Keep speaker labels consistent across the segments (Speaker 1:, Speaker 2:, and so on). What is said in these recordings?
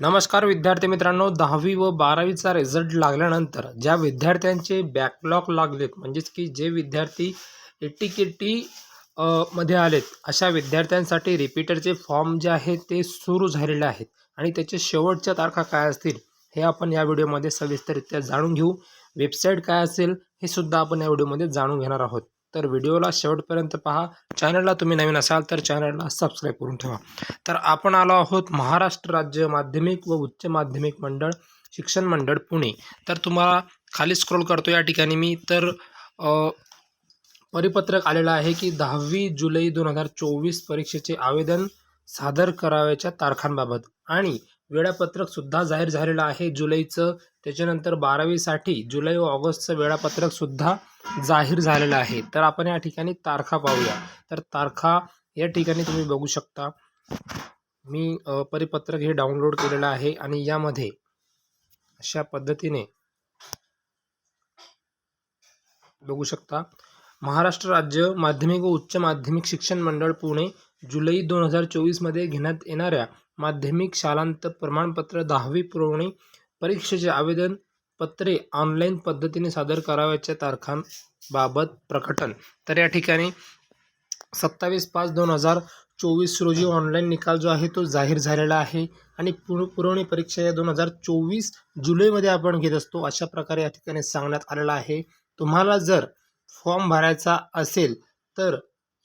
Speaker 1: नमस्कार विद्यार्थी मित्रांनो दहावी व बारावीचा रिझल्ट लागल्यानंतर ज्या विद्यार्थ्यांचे बॅकलॉग लागलेत म्हणजेच की जे विद्यार्थी एटी के टी मध्ये आलेत अशा विद्यार्थ्यांसाठी रिपीटरचे फॉर्म जे आहेत ते सुरू झालेले आहेत. आणि त्याचे शेवटच्या तारखा काय असतील हे आपण या व्हिडिओमध्ये सविस्तररित्या जाणून घेऊ. वेबसाईट काय असेल हे सुद्धा आपण या व्हिडिओमध्ये जाणून घेणार आहोत. तर व्हिडिओला शेवटपर्यंत पहा. चॅनलला तुम्ही नवीन असाल तर चॅनलला सबस्क्राईब करून ठेवा. तर आपण आलो आहोत महाराष्ट्र राज्य माध्यमिक व उच्च माध्यमिक मंडळ शिक्षण मंडळ पुणे. तर तुम्हाला खाली स्क्रोल करतो या ठिकाणी मी. तर परिपत्रक आलेलं आहे की दहावी जुलै दोन हजार चोवीस परीक्षेचे आवेदन सादर करावयाच्या तारखांबाबत. आणि वेळापत्रकसुद्धा जाहीर झालेलं आहे. जुलैचं त्याच्यानंतर बारावीसाठी जुलै व ऑगस्टचं वेळापत्रकसुद्धा जाहीर झालेलं आहे. तर आपण या ठिकाणी तारखा पाहूया. तर तारखा या ठिकाणी तुम्ही बघू शकता. मी परिपत्रक हे डाउनलोड केलेलं आहे आणि यामध्ये अशा पद्धतीने बघू शकता. महाराष्ट्र राज्य माध्यमिक व उच्च माध्यमिक शिक्षण मंडळ पुणे जुलै दोन हजार चोवीसमध्ये घेण्यात येणाऱ्या माध्यमिक शालांत प्रमाणपत्र दहावी पुरवणी परीक्षेचे आवेदन पत्रे ऑनलाईन पद्धतीने सादर करावयाच्या तारखांबाबत प्रकटन. तर या ठिकाणी सत्तावीस पाच दोन हजार चोवीस रोजी ऑनलाईन निकाल जो आहे तो जाहीर झालेला आहे आणि पुर पुरवणी परीक्षा या दोन हजार चोवीस जुलैमध्ये आपण घेत असतो अशा प्रकारे या ठिकाणी सांगण्यात आलेलं आहे. तुम्हाला जर फॉर्म भरायचा असेल तर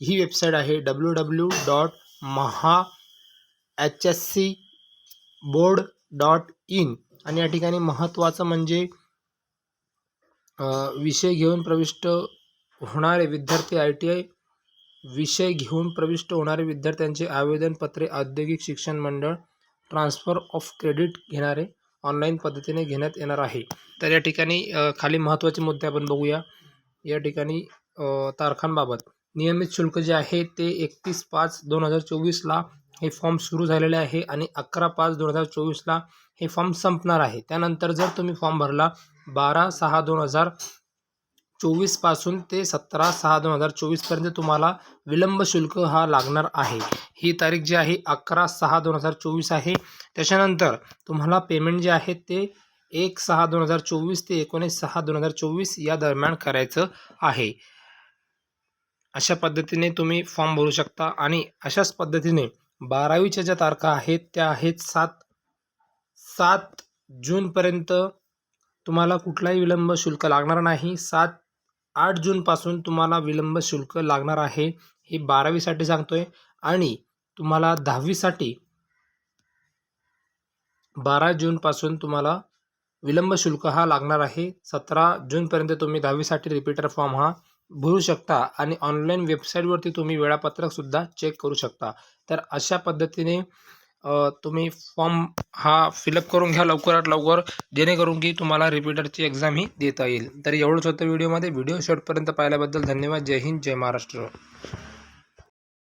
Speaker 1: ही वेबसाईट आहे W W dot Maha H S C board dot in आणि या ठिकाणी महत्त्वाचं म्हणजे विषय घेऊन प्रविष्ट होणारे विद्यार्थी आय टी आय विषय घेऊन प्रविष्ट होणारे विद्यार्थ्यांचे आवेदनपत्रे औद्योगिक शिक्षण मंडळ ट्रान्सफर ऑफ क्रेडिट घेणारे ऑनलाईन पद्धतीने घेण्यात येणार आहे. तर या ठिकाणी खाली महत्त्वाचे मुद्दे आपण बघूया. या ठिकाणी तारखांबाबत. नियमित शुल्क जे आहे ते एकतीस पाच दोन हजार चोवीसला हे फॉर्म सुरू झालेले आहे आणि अकरा पाच दोन हजार चोवीसला हे फॉर्म संपणार आहे. त्यानंतर जर तुम्ही फॉर्म भरला बारा सहा दोन हजार चोवीसपासून ते सतरा सहा दोन हजार चोवीसपर्यंत तुम्हाला विलंब शुल्क हा लागणार आहे. ही तारीख जी आहे अकरा सहा दोन हजार चोवीस आहे. त्याच्यानंतर तुम्हाला पेमेंट जे आहे ते एक सहा दोन हजार चोवीस ते एकोणीस सहा दोन हजार चोवीस या दरम्यान करायचं आहे. अशा पद्धतीने तुम्ही फॉर्म भरू शकता आणि अशाच पद्धतीने बारावीच्या ज्या तारखा आहेत त्या आहेत सात सात जूनपर्यंत तुम्हाला कुठलाही विलंब शुल्क लागणार नाही. सात आठ जूनपासून तुम्हाला विलंब शुल्क लागणार आहे हे बारावीसाठी सांगतोय. आणि तुम्हाला दहावीसाठी बारा जूनपासून तुम्हाला विलंब शुल्क हा लागणार आहे. सतरा जूनपर्यंत तुम्ही दहावीसाठी रिपीटर फॉर्म हा भरू शकता आणि ऑनलाईन वेबसाईटवरती तुम्ही वेळापत्रकसुद्धा चेक करू शकता. तर अशा पद्धतीने तुम्ही फॉर्म हा फिलअप करून घ्या लवकरात लवकर जेणेकरून की तुम्हाला रिपीटरची एक्झाम ही देता येईल. तर एवढंच होतं व्हिडिओमध्ये व्हिडिओ शेवटपर्यंत पाहिल्याबद्दल धन्यवाद. जय हिंद जय महाराष्ट्र.